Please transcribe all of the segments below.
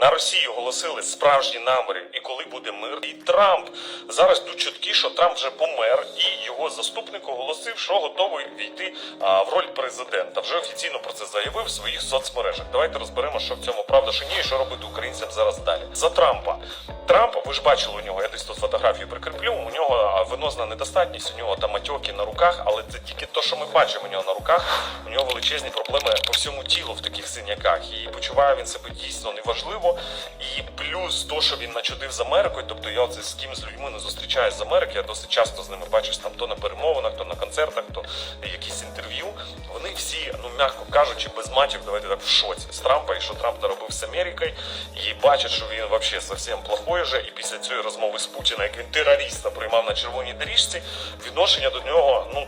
на Росію голосили справжні наміри, і коли буде мир, і Трамп зараз тут чутки, що Трамп вже помер, і його заступник оголосив, що готовий війти а, в роль президента. Вже офіційно про це заявив в своїх соцмережах. Давайте розберемо, що в цьому правда, що ні, і що робити українцям зараз далі. За Трампа. Трамп, ви ж бачили у нього, я десь тут фотографію прикріплю. У нього венозна недостатність, у нього там матьоки на руках, але це тільки те, що ми бачимо у нього на руках. У нього величезні проблеми по всьому тілу в таких синяках. І почуває він себе дійсно неважливо. І плюс то, що він начудив з Америкою, тобто я оце з ким з людьми не зустрічаюсь з Америки, я досить часто з ними бачусь там то на перемовинах, то на концертах, то якісь інтерв'ю. Вони всі, ну м'яко кажучи, без матів, давайте так в шоці з Трампа і що Трамп наробив з Америкою, і бачать, що він взагалі зовсім плохой же. І після цієї розмови з Путіна, як він терориста приймав на червоній доріжці, відношення до нього ну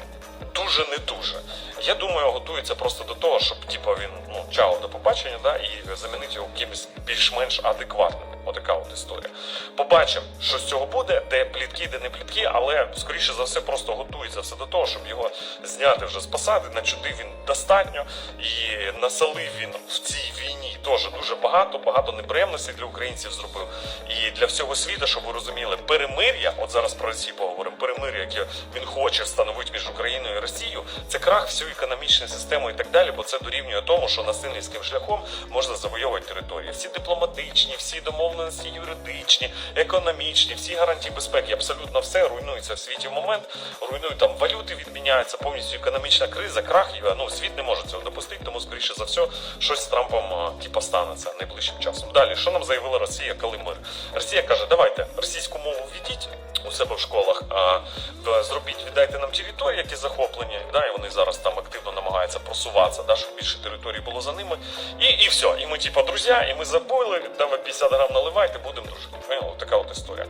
дуже не дуже. Я думаю, готується просто до того, щоб типу, він ну чао до побачення, да, і замінити його кимось більш-менш адекватним. Отака от історія. Побачимо, що з цього буде, де плітки, де не плітки, але скоріше за все просто готується все до того, щоб його зняти вже з посади. Начудив він достатньо і насалив він в цій теж дуже багато, багато неприємностей для українців зробив. І для всього світу, щоб ви розуміли, перемир'я, от зараз про Росію поговоримо, перемир'я, яке він хоче встановити між Україною і Росією, це крах всю економічну систему і так далі, бо це дорівнює тому, що насильницьким шляхом можна завойовувати території. Всі дипломатичні, всі домовленості юридичні, економічні, всі гарантії безпеки, абсолютно все руйнується в світі в момент. Руйнують там валюти, відміняються повністю економічна криза, крах. Ну світ не може цього допустити, тому скоріше за все щось з Трампом а, типа станеться найближчим часом. Далі, що нам заявила Росія, коли мир? Росія каже, давайте російську мову введіть у себе в школах, а зробіть, віддайте нам території, які захоплені. Да, і вони зараз там активно намагаються просуватися, да, щоб більше територій було за ними. І, і все. І ми, типа, друзі, і ми забули, давай 50 грам наливайте, будемо дружити. Поняли? Така от історія.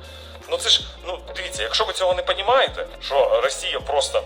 Ну це ж, ну дивіться, якщо ви цього не розумієте, що Росія просто.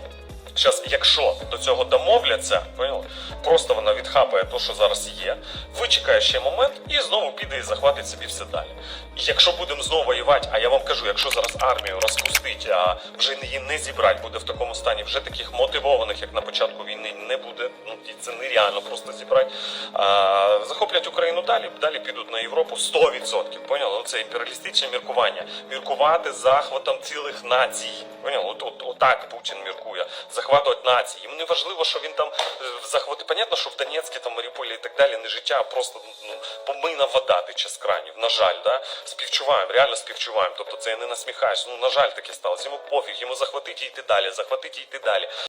Зараз, якщо до цього домовляться, поняли? просто вона відхапає те, що зараз є, вичекає ще момент і знову піде і захватить собі все далі. І якщо будемо знову воювати, а я вам кажу, якщо зараз армію розпустить, а вже її не зібрати буде в такому стані, вже таких мотивованих, як на початку війни, не буде. Ну і це нереально просто зібрати. А, захоплять Україну далі, далі підуть на Європу 100%. Поняли? Це імперіалістичне міркування. Міркувати захватом цілих націй. Поняли? От, от, отак Путін міркує. Захватувати нації. Їм не важливо, що він там е, захвати. Понятно, що в Донецьку, там, Маріуполі і так далі не життя, а просто ну, помийна вода тече з кранів. На жаль, да? співчуваємо, реально співчуваємо. Тобто це я не насміхаюсь. Ну, на жаль, таке сталося. Йому пофіг, йому захватить, і йти далі, захватить, і йти далі.